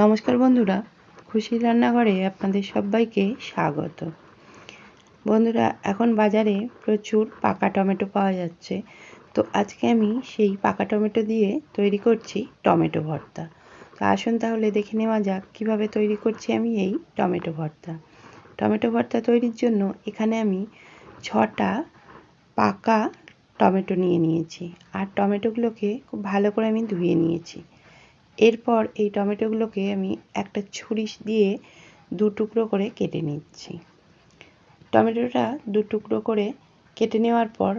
নমস্কার বন্ধুরা খুশির রান্নাঘরে আপনাদের সবাইকে স্বাগত। বন্ধুরা, এখন বাজারে প্রচুর পাকা টমেটো পাওয়া যাচ্ছে। তো আজকে আমি সেই পাকা টমেটো দিয়ে তৈরি করছি টমেটো ভর্তা। তো আসুন তাহলে দেখে নেওয়া যাক কীভাবে তৈরি করছি আমি এই টমেটো ভর্তা। টমেটো ভর্তা তৈরির জন্য এখানে আমি ছটা পাকা টমেটো নিয়ে নিয়েছি। আর টমেটোগুলোকে খুব ভালো করে আমি ধুয়ে নিয়েছি। এরপর এই টমেটোগুলোকে আমি একটা ছুরি দিয়ে দু টুকরো করে কেটে নিচ্ছি। টমেটোটা দু টুকরো করে কেটে নেওয়ার পর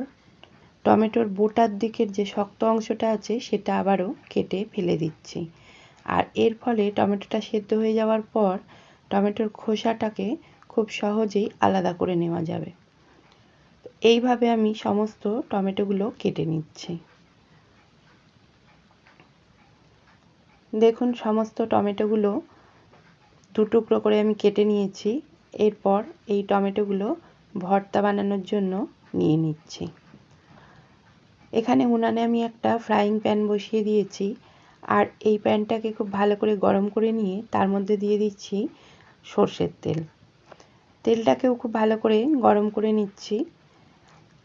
টমেটোর বোটার দিকের যে শক্ত অংশটা আছে সেটা আবারও কেটে ফেলে দিচ্ছি। আর এর ফলে টমেটোটা সেদ্ধ হয়ে যাওয়ার পর টমেটোর খোসাটাকে খুব সহজেই আলাদা করে নেওয়া যাবে। এইভাবে আমি সমস্ত টমেটোগুলো কেটে নিচ্ছি। দেখুন, সমস্ত টমেটোগুলো দু টুকরো করে আমি কেটে নিয়েছি। এরপর এই টমেটোগুলো ভর্তা বানানোর জন্য নিয়ে নিচ্ছি। এখানে উনানে আমি একটা ফ্রাইং প্যান বসিয়ে দিয়েছি। আর এই প্যানটাকে খুব ভালো করে গরম করে নিয়ে তার মধ্যে দিয়ে দিচ্ছি সর্ষের তেল। তেলটাকেও খুব ভালো করে গরম করে নিচ্ছি।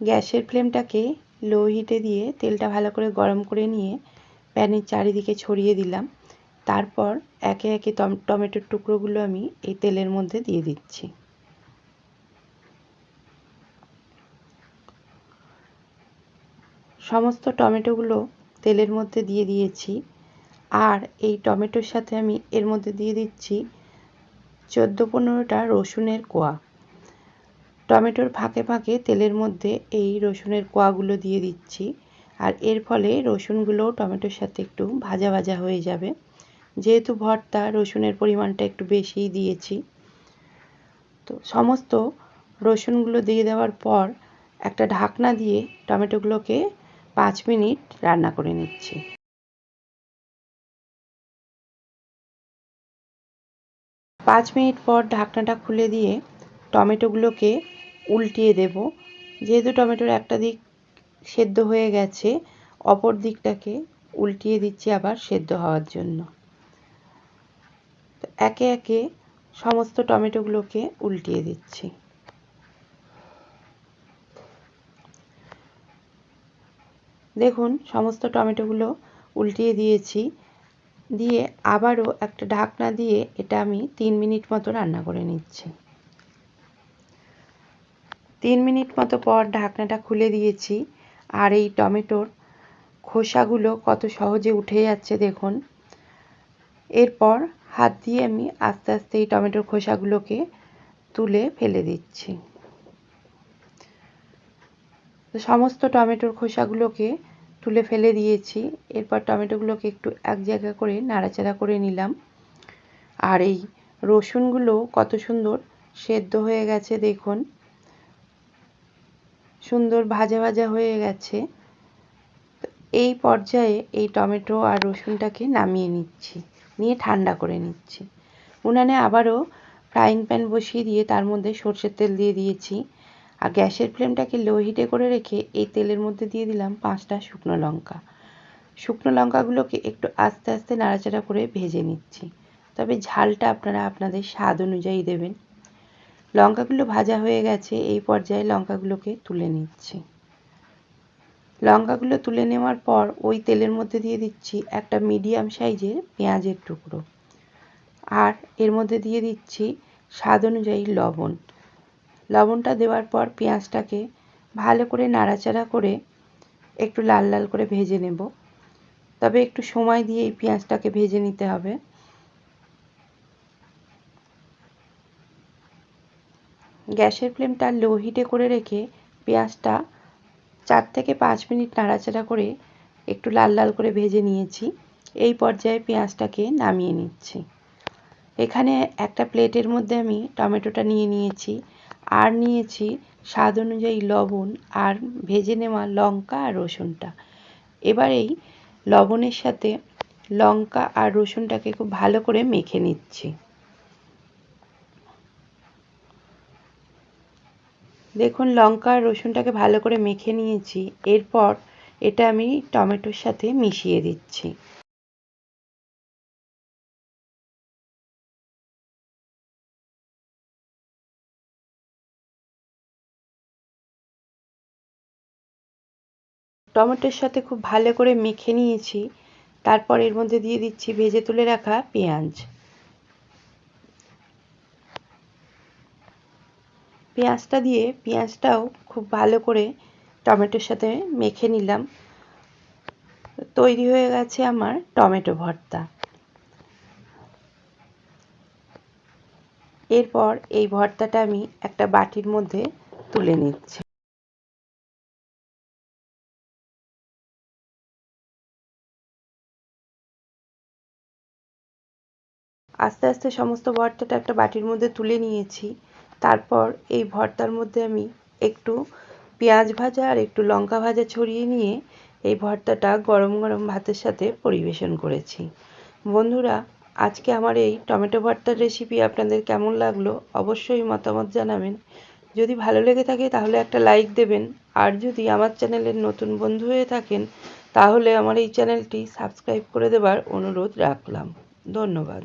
গ্যাসের ফ্লেমটাকে লো হিটে দিয়ে তেলটা ভালো করে গরম করে নিয়ে প্যানের চারিদিকে ছড়িয়ে দিলাম। তারপর একে একে টমেটোর টুকরোগুলো আমি এই তেলের মধ্যে দিয়ে দিচ্ছি। সমস্ত টমেটোগুলো তেলের মধ্যে দিয়ে দিয়েছি। আর এই টমেটোর সাথে আমি এর মধ্যে দিয়ে দিচ্ছি চোদ্দ পনেরোটা রসুনের কোয়া। টমেটোর ফাঁকে ফাঁকে তেলের মধ্যে এই রসুনের কোয়াগুলো দিয়ে দিচ্ছি। আর এর ফলে রসুনগুলোও টমেটোর সাথে একটু ভাজা ভাজা হয়ে যাবে। যেহেতু ভর্তা, রসুনের পরিমাণটা একটু বেশিই দিয়েছি। তো সমস্ত রসুনগুলো দিয়ে দেওয়ার পর একটা ঢাকনা দিয়ে টমেটোগুলোকে পাঁচ মিনিট রান্না করে নিচ্ছি। পাঁচ মিনিট পর ঢাকনাটা খুলে দিয়ে টমেটোগুলোকে উল্টিয়ে দেব। যেহেতু টমেটোর একটা দিক সেদ্ধ হয়ে গেছে, অপর দিকটাকে উল্টিয়ে দিচ্ছি আবার সেদ্ধ হওয়ার জন্য। একে একে সমস্ত টমেটোগুলোকে উল্টিয়ে দিচ্ছি। দেখুন, সমস্ত টমেটোগুলো উল্টিয়ে দিয়েছি। দিয়ে আবারও একটা ঢাকনা দিয়ে এটা আমি তিন মিনিট মতো রান্না করে নিচ্ছি। তিন মিনিট মতো পর ঢাকনাটা খুলে দিয়েছি। আর এই টমেটোর খোসাগুলো কত সহজে উঠে যাচ্ছে দেখুন। এরপর হাত দিয়ে আমি আস্তে আস্তে এই টমেটোর খোসাগুলোকে তুলে ফেলে দিচ্ছি। সমস্ত টমেটোর খোসাগুলোকে তুলে ফেলে দিয়েছি। এরপর টমেটোগুলোকে একটু এক জায়গা করে নাড়াচাড়া করে নিলাম। আর এই রসুনগুলো কত সুন্দর সেদ্ধ হয়ে গেছে দেখুন। সুন্দর ভাজা ভাজা হয়ে গেছে। এই পর্যায়ে এই টমেটো আর রসুনটাকে নামিয়ে নিচ্ছি, নিয়ে ঠান্ডা করে নিচ্ছি। উনানে আবারও ফ্রাইং প্যান বসিয়ে দিয়ে তার মধ্যে সর্ষের তেল দিয়ে দিয়েছি। আর গ্যাসের ফ্লেমটাকে লো হিটে করে রেখে এই তেলের মধ্যে দিয়ে দিলাম পাঁচটা শুকনো লঙ্কা। শুকনো লঙ্কাগুলোকে একটু আস্তে আস্তে নাড়াচাড়া করে ভেজে নিচ্ছি। তবে ঝালটা আপনারা আপনাদের স্বাদ অনুযায়ী দেবেন। লঙ্কাগুলো ভাজা হয়ে গেছে, এই পর্যায়ে লঙ্কাগুলোকে তুলে নিচ্ছি। লঙ্কাগুলো তুলে নেওয়ার পর ওই তেলের মধ্যে দিয়ে দিচ্ছি একটা মিডিয়াম সাইজের পেঁয়াজের টুকরো। আর এর মধ্যে দিয়ে দিচ্ছি স্বাদ অনুযায়ী লবণ। লবণটা দেওয়ার পর পেঁয়াজটাকে ভালো করে নাড়াচাড়া করে একটু লাল লাল করে ভেজে নেব। তবে একটু সময় দিয়ে এই পেঁয়াজটাকে ভেজে নিতে হবে। গ্যাসের ফ্লেমটা লো হিটে করে রেখে পেঁয়াজটা চার থেকে পাঁচ মিনিট নাড়াচাড়া করে একটু লাল লাল করে ভেজে নিয়েছি। এই পর্যায়ে পেঁয়াজটাকে নামিয়ে নিচ্ছি। এখানে একটা প্লেটের মধ্যে আমি টমেটোটা নিয়ে নিয়েছি। আর নিয়েছি স্বাদ অনুযায়ী লবণ আর ভেজে নেওয়া লঙ্কা আর রসুনটা। এবার এই লবণের সাথে লঙ্কা আর রসুনটাকে খুব ভালো করে মেখে নিচ্ছি। দেখুন, লঙ্কা আর রসুনটাকে ভালো করে মেখে নিয়েছি। এরপর এটা আমি টমেটোর সাথে মিশিয়ে দিচ্ছি। টমেটোর সাথে খুব ভালো করে মেখে নিয়েছি। তারপর এর মধ্যে দিয়ে দিচ্ছি ভেজে তুলে রাখা পেঁয়াজ। পেঁয়াজটা দিয়ে পেঁয়াজটাও খুব ভালো করে টমেটোর সাথে মেখে নিলাম। তৈরি হয়ে গেছে আমার টমেটো ভর্তা। এরপর এই ভর্তাটা আমি একটা বাটির মধ্যে তুলে নিচ্ছি। আস্তে আস্তে সমস্ত ভর্তাটা একটা বাটির মধ্যে তুলে নিয়েছি। তারপর এই ভর্তার মধ্যে আমি একটু পেঁয়াজ ভাজা আর একটু লঙ্কা ভাজা ছড়িয়ে নিয়ে এই ভর্তাটা গরম গরম ভাতের সাথে পরিবেশন করেছি। বন্ধুরা, আজকে আমার এই টমেটো ভর্তার রেসিপি আপনাদের কেমন লাগল অবশ্যই মতামত জানাবেন। যদি ভালো লেগে থাকে তাহলে একটা লাইক দেবেন। আর যদি আমার চ্যানেলের নতুন বন্ধু হয়ে থাকেন তাহলে আমার এই চ্যানেলটি সাবস্ক্রাইব করে দেবার অনুরোধ রাখলাম। ধন্যবাদ।